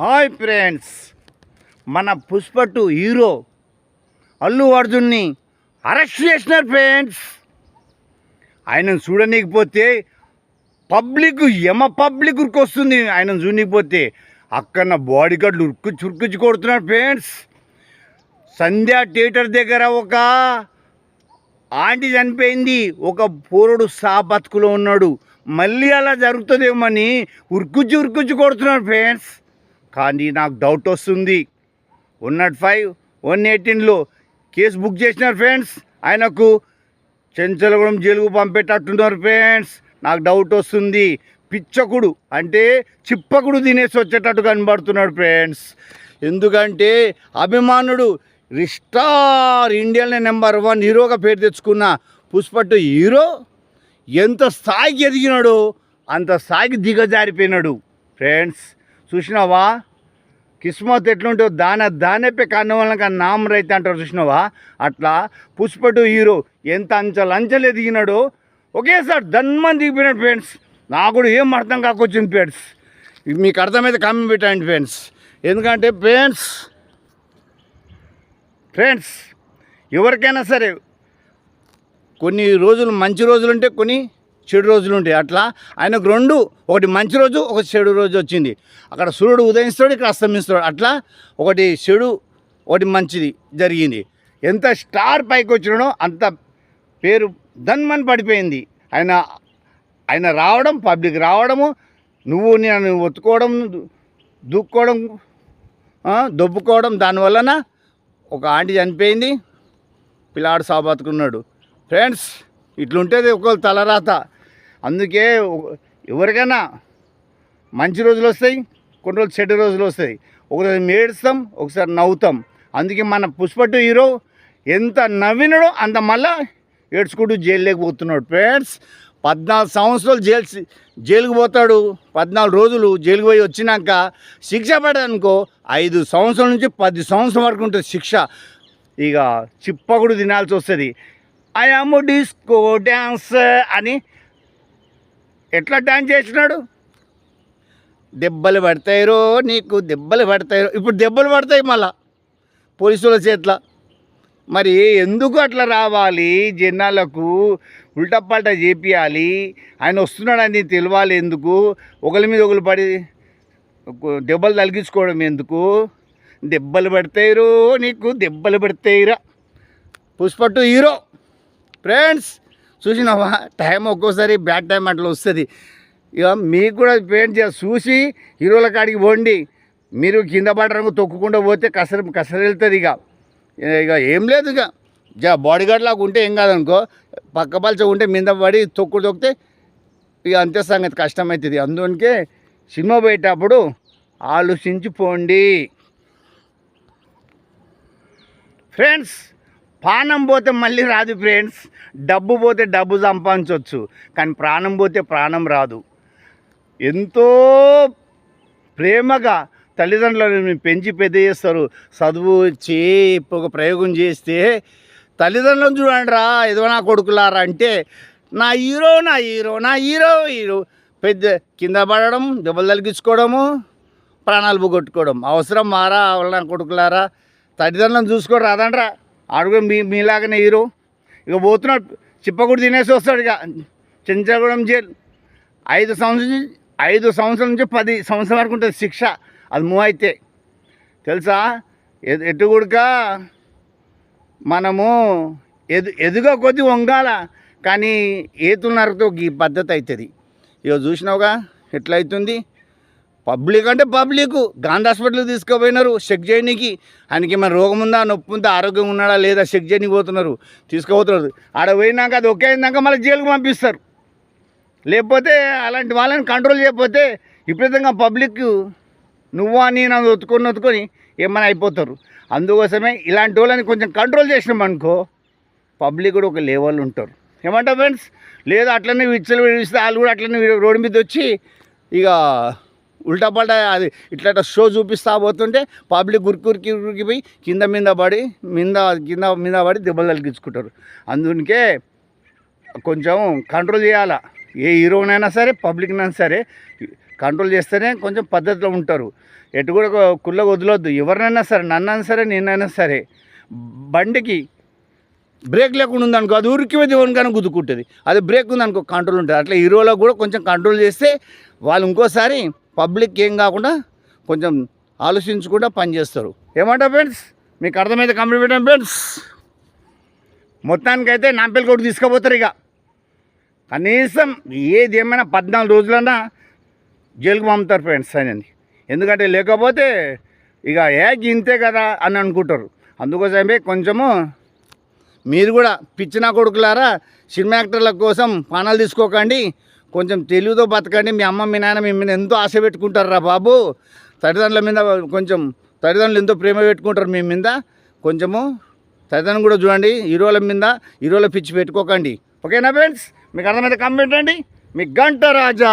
Hi friends. మన Pushpa two hero Allu అర్జున్ని arrest చేసినారు ఫ్రెండ్స్. ఆయనను చూడనీకపోతే పబ్లిక్ యమ పబ్లిక్ ఉరికొస్తుంది. ఆయనను చూడనీకపోతే అక్కడ బాడీ గార్డులు ఉరుకు చురుకుచ్చి కొడుతున్నారు ఫ్రెండ్స్. సంధ్యా థియేటర్ దగ్గర ఒక ఆంటీ చనిపోయింది. ఒక పోరుడు సా బతుకులో ఉన్నాడు. మళ్ళీ అలా జరుగుతుందేమని ఉరుకుచ్చి ఉరుకుచ్చి కొడుతున్నాడు ఫ్రెండ్స్. కానీ నాకు డౌట్ వస్తుంది. వన్ నాట్ ఫైవ్ వన్ ఎయిటీన్లో కేసు బుక్ చేసినారు ఫ్రెండ్స్. ఆయనకు చెంచలగూడెం జైలుకు పంపేటట్టున్నారు ఫ్రెండ్స్. నాకు డౌట్ వస్తుంది. పిచ్చకుడు అంటే చిప్పకుడు తినేసి వచ్చేటట్టు కనబడుతున్నాడు ఫ్రెండ్స్. ఎందుకంటే అభిమానుడు రిస్టార్ ఇండియాలో నెంబర్ వన్ హీరోగా పేరు తెచ్చుకున్న పుష్పట్టు హీరో ఎంత స్థాయికి ఎదిగినాడో అంత స్థాయికి దిగజారిపోయినాడు ఫ్రెండ్స్. చూసినావా? కిస్మత్ ఎట్లుంటో దాన దానెప్పే కన్నవలక వల్ల రైతే అంటారు చూసినావా? అట్లా పుష్పటు హీరో ఎంత అంచెలు అంచెలు ఎదిగినాడో ఒకేసారి దన్మని దిగిపోయినాడు ఫ్రెండ్స్. నాకు కూడా ఏం అర్థం కాకొచ్చింది ఫ్రెండ్స్. ఇది మీకు అర్థమైతే కమ్మి పెట్టండి ఫ్రెండ్స్. ఎందుకంటే ఫ్రెండ్స్ ఫ్రెండ్స్ ఎవరికైనా సరే కొన్ని రోజులు మంచి రోజులు ఉంటే కొన్ని చెడు రోజులు ఉంటాయి. అట్లా ఆయనకు రెండు ఒకటి మంచి రోజు ఒకటి చెడు రోజు వచ్చింది. అక్కడ సూర్యుడు ఉదయిస్తాడు ఇక్కడ అస్తమిస్తాడు అట్లా ఒకటి చెడు ఒకటి మంచిది జరిగింది. ఎంత స్టార్ పైకి వచ్చినాడో అంత పేరు ధన్మన్ పడిపోయింది. ఆయన ఆయన రావడం పబ్లిక్ రావడము నువ్వు నేను ఒత్తుకోవడం దూక్కోవడం దొబ్బుకోవడం దానివలన ఒక ఆంటీ చనిపోయింది. పిల్లాడు సాబాతుకున్నాడు. ఫ్రెండ్స్ ఇట్లుంటేది ఒక తలరాత. అందుకే ఎవరికైనా మంచి రోజులు వస్తాయి కొన్ని రోజులు చెడు రోజులు వస్తాయి. ఒకసారి మేడుస్తాం ఒకసారి నవ్వుతాం. అందుకే మన పుష్పటు హీరో ఎంత నవ్వినడో అంత మళ్ళా ఏడ్చుకుంటూ జైలు పోతున్నాడు. ఫ్రెండ్స్ పద్నాలుగు సంవత్సరాలు జైలు జైలుకు పోతాడు. పద్నాలుగు రోజులు జైలుకు పోయి వచ్చినాక శిక్ష పడదనుకో ఐదు సంవత్సరాల నుంచి పది సంవత్సరం వరకు ఉంటుంది శిక్ష. ఇక చిప్పకుడు తినాల్సి వస్తుంది. ఐ ఆమ్ డిస్కో డ్యాన్స్ అని ఎట్లా డ్యాన్స్ చేసినాడు? దెబ్బలు పడతాయిరో నీకు దెబ్బలు పడతాయిరో. ఇప్పుడు దెబ్బలు పడతాయి మళ్ళా పోలీసుల చేతిలో. మరి ఎందుకు అట్లా రావాలి? జనాలకు ఉల్టపల్ట చేపియాలి. ఆయన వస్తున్నాడని తెలియాలి ఎందుకు? ఒకరి మీద ఒకరు పడి దెబ్బలు తలిగించుకోవడం ఎందుకు? దెబ్బలు పడతాయిరో నీకు దెబ్బలు పడతాయిరా. పుష్పట్టు హీరో. ఫ్రెండ్స్ చూసినావా? టైం ఒక్కోసారి బ్యాడ్ టైం అట్లా వస్తుంది. ఇక మీకు కూడా పెయింట్ చేసి చూసి హీరోల కాడికి పోండి. మీరు కింద పడరంగు తొక్కుకుండా పోతే కసర కసర వెళ్తుంది ఇక ఇక ఏం లేదు ఇక జా బాడీ గార్డ్ లాగా ఉంటే ఏం కాదనుకో పక్క పలచ ఉంటే మీద పడి తొక్కు తొక్కితే ఇక అంతే సంగతి కష్టమవుతుంది అందుకే సినిమా పోయేటప్పుడు ఆలోచించి పోండి ఫ్రెండ్స్ ప్రాణం పోతే మళ్ళీ రాదు ఫ్రెండ్స్. డబ్బు పోతే డబ్బు సంపాదించవచ్చు కానీ ప్రాణం పోతే ప్రాణం రాదు. ఎంతో ప్రేమగా తల్లిదండ్రులను పెంచి పెద్ద చేస్తారు. చదువు ఇచ్చి ఒక ప్రయోగం చేస్తే తల్లిదండ్రులను చూడండి రా ఏదో నా కొడుకులారా అంటే నా హీరో నా హీరో నా హీరో హీరో. పెద్ద కింద పడడం దెబ్బలు తలిగించుకోవడము ప్రాణాలు పోగొట్టుకోవడం. అవసరం మారా వాళ్ళ నా కొడుకులారా? తల్లిదండ్రులను చూసుకోరు రాదండ్రా. అడుగు మీ మీలాగానే హీరో. ఇక పోతున్నాడు. చిప్పకుడు తినేసి వస్తాడు ఇక. చెంచగూడెం జైలు. ఐదు సంవత్సరం ఐదు సంవత్సరాల నుంచి పది సంవత్సరాల వరకు ఉంటుంది శిక్ష. అది మూవ్ అయితే. తెలుసా? ఎటు కూడక మనము ఎదు ఎదుగా కొద్ది వంగాల. కానీ ఏతున్నరతో ఈ పద్ధతి అవుతుంది. ఇక చూసినావుగా? ఎట్లయితుంది? పబ్లిక్ అంటే పబ్లిక్. గాంధీ హాస్పిటల్కి తీసుకుపోయినారు చెక్ చేయనీకి. ఆయనకి ఏమైనా రోగం ఉందా నొప్పి ఉందా ఆరోగ్యం ఉన్నాడా లేదా చెక్ చేయనీకి పోతున్నారు తీసుకుపోతున్నారు. ఆడ పోయినాక అది ఒకే అయిందాక మళ్ళీ జైలుకు పంపిస్తారు. లేకపోతే అలాంటి వాళ్ళని కంట్రోల్ చేయకపోతే విపరీతంగా పబ్లిక్ నువ్వు అని నన్ను ఒత్తుకొని ఒత్తుకొని ఏమైనా అయిపోతారు. అందుకోసమే ఇలాంటి వాళ్ళని కొంచెం కంట్రోల్ చేసినాం అనుకో పబ్లిక్ కూడా ఒక లెవెల్ ఉంటారు. ఏమంటారు ఫ్రెండ్స్ లేదా అట్లనే విచ్చలు విడిస్తే వాళ్ళు కూడా అట్లనే రోడ్డు మీద వచ్చి ఇక ఉల్టా పల్టా అది ఇట్లా షో చూపిస్తా పోతుంటే పబ్లిక్ ఉరికి ఉరికి ఉరికిపోయి కింద మీద పడి మీద కింద మీద పడి దెబ్బలు తలిగించుకుంటారు అందుకే కొంచెం కంట్రోల్ చేయాలా. ఏ హీరోనైనా సరే పబ్లిక్నైనా సరే కంట్రోల్ చేస్తేనే కొంచెం పద్ధతిలో ఉంటారు. ఎటు కూడా ఒక కుళ్ళ వదలొద్దు. ఎవరినైనా సరే నన్నైనా సరే నేనైనా సరే బండికి బ్రేక్ లేకుండా ఉందనుకో అది ఉరికి మీద గుద్దుకుంటుంది. అది బ్రేక్ ఉందనుకో కంట్రోల్ ఉంటుంది. అట్లా హీరోలో కూడా కొంచెం కంట్రోల్ చేస్తే వాళ్ళు ఇంకోసారి పబ్లిక్ ఏం కాకుండా కొంచెం ఆలోచించకుండా పనిచేస్తారు. ఏమంటా ఫ్రెండ్స్? మీకు అర్థమైతే కంప్లీట్ పెట్టాం ఫ్రెండ్స్. మొత్తానికైతే నాంపల్లి కోటి తీసుకుపోతారు ఇక. కనీసం ఏది ఏమైనా పద్నాలుగు రోజులన్నా జైలుకు పంపుతారు ఫ్రెండ్స్ అని ఎందుకంటే లేకపోతే ఇక ఏ ఇంతే కదా అని అనుకుంటారు. అందుకోసమే కొంచెము మీరు కూడా పిచ్చిన కొడుకులారా సినిమా యాక్టర్ల కోసం పానాలు తీసుకోకండి. కొంచెం తెలుగుతో బతకండి. మీ అమ్మ మీ నాన్న మిమ్మల్ని ఎంతో ఆశ పెట్టుకుంటారా బాబు. తల్లిదండ్రుల మీద కొంచెం తల్లిదండ్రులు ఎంతో ప్రేమ పెట్టుకుంటారు మీ మీద. కొంచెము తల్లిదండ్రులు కూడా చూడండి. హీరోల మీద హీరోల పిచ్చి పెట్టుకోకండి. ఓకేనా ఫ్రెండ్స్? మీకు అర్థమైతే కమెంట్ అండి మీ గంట రాజా.